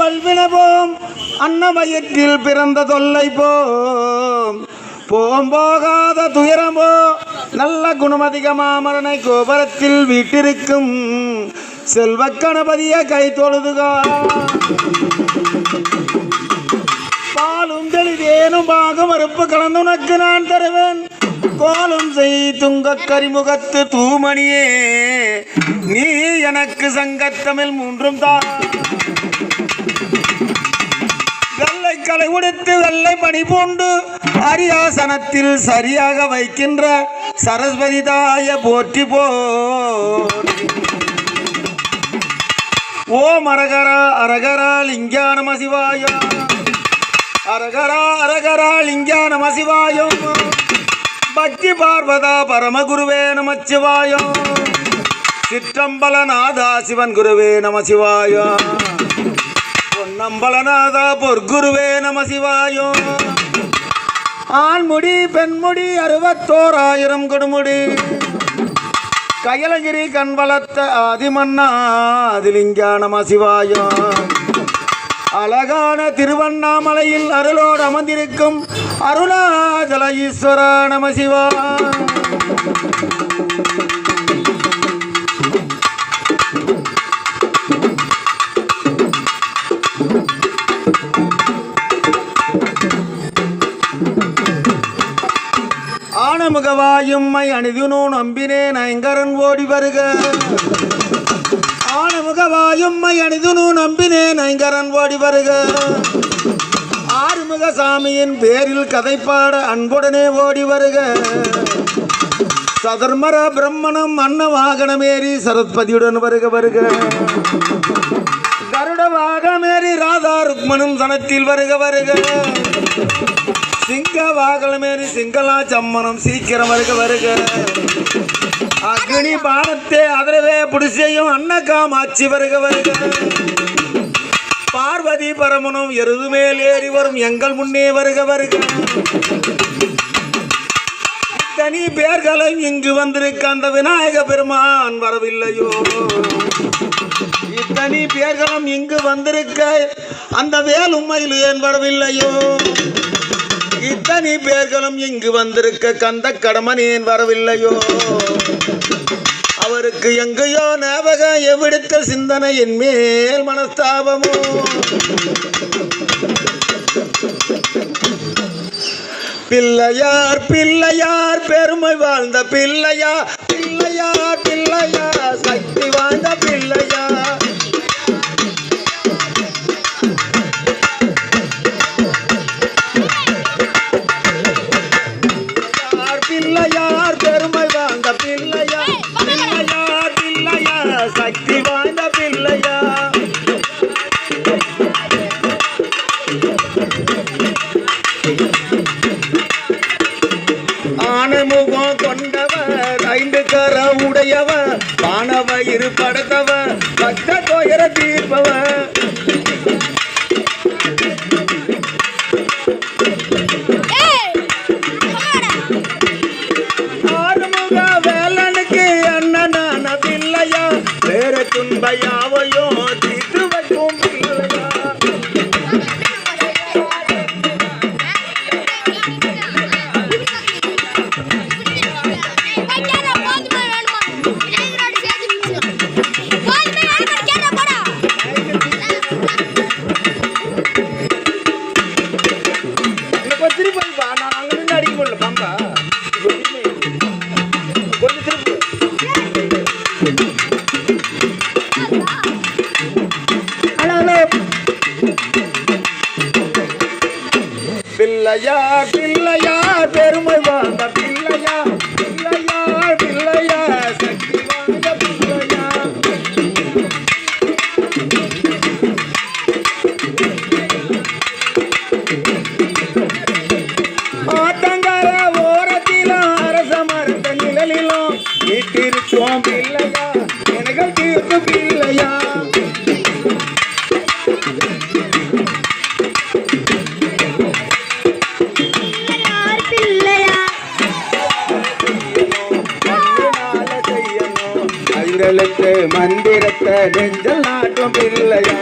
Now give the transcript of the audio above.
வல்வின போம் அன்னமயத்தில் பிறந்த தொல்லை போம் போம் போகாத துயரமோ நல்ல குணமதிக மாமரனை கோபுரத்தில் வீட்டிருக்கும் செல்வ கணபதிய கை தொழுதுகா. பாலும் தெளிதேனும் பாக மறுப்பு கலந்து உனக்கு நான் தருவேன். கோலம் செய் துங்க கரிமுகத்து தூமணியே. நீ எனக்கு சங்கத்தமிழ் மூன்றும் தான் கலை உடுத்து வெள்ளை மணி பூண்டு அரியாசனத்தில் சரியாக வைக்கின்ற சரஸ்வதி தாய போற்றி போ. ஓம் அரகரா அரகரா லிங்கா நம சிவாயா. அரகரா அரகரா லிங்கா நம சிவாயம் பக்தி பார்வதா பரமகுருவே நமச்சிவாயம் சிற்றம்பலநாதா சிவன் குருவே நம சிவாயம் நம்பலநாதா பொற்குருவே நம சிவாயோ. ஆண்முடி பெண்முடி அறுபத்தோராயிரம் கொடுமுடி. கயலகிரி கண் வளர்த்த ஆதிமன்னா அதிலிங்கா நம சிவாயோ. அழகான திருவண்ணாமலையில் அருளோடு அமர்ந்திருக்கும் அருணாச்சல ஈஸ்வர நம சிவா. ஆனமுகவாயும்மை அணிதுனோ நம்பினேன் ஐங்கரன் ஓடி வருக. ஆனமுகவாயும்மை அணிதுனு நம்பினேன் ஐங்கரன் ஓடி வருக. ஆறுமுக சாமியின் பேரில் கதைப்பாட அன்புடனே ஓடி வருக. சதர்மர பிரம்மணம் அன்ன வாகனமேறி சரத்பதியுடன் வருக வருக. கருட வாகனமேறி ராதா ருக்மனும் சனத்தில் வருக வருக. சிங்க வாகனமேறி சிங்களா சம்மனம் சீக்கிரம் வருக வருக. அக்னி பானத்தை அதிரவே புடிசையும் அன்னகாமாட்சி வருக வருக. பார்வதி பரமனும் எருது மேல் ஏறி வரும் எங்கள் முன்னே வருக வருக. தனி பேர்களும் இங்கு வந்திருக்க அந்த விநாயக பெருமான் வரவில்லையோ? இத்தனி பேர்களும் இங்கு வந்திருக்க அந்த வேலும்மையில் ஏன் வரவில்லையோ? இத்தனை பேர்களும் இங்கு வந்திருக்க கந்த கடமன் ஏன் வரவில்லையோ? அவருக்கு எங்கேயோ ஞாபகம் எவிடுத்த சிந்தனை என் மேல் மனஸ்தாபமோ? பிள்ளையார் பிள்ளையார் பெருமை வாழ்ந்த பிள்ளையார் பிள்ளையார் பிள்ளையார் சக்தி வாழ்ந்த பிள்ளையார் சக்தி வாய்ந்த பிள்ளையா ஆனமுகம் கொண்டவர் ஐந்து கர உடையவர் வானவயிறு படைத்தவர் பக்த துயர தீர்ப்பவர். வேற துன்பையாவையோ தீர்த்து வைக்கும் பிள்ளையா வைக்காத பிள்ளையார் பிள்ளையார் பெருமை வாழ்ந்த பிள்ளையார் தந்திரத்த நெஞ்சல் நாட்டம் இல்லையா?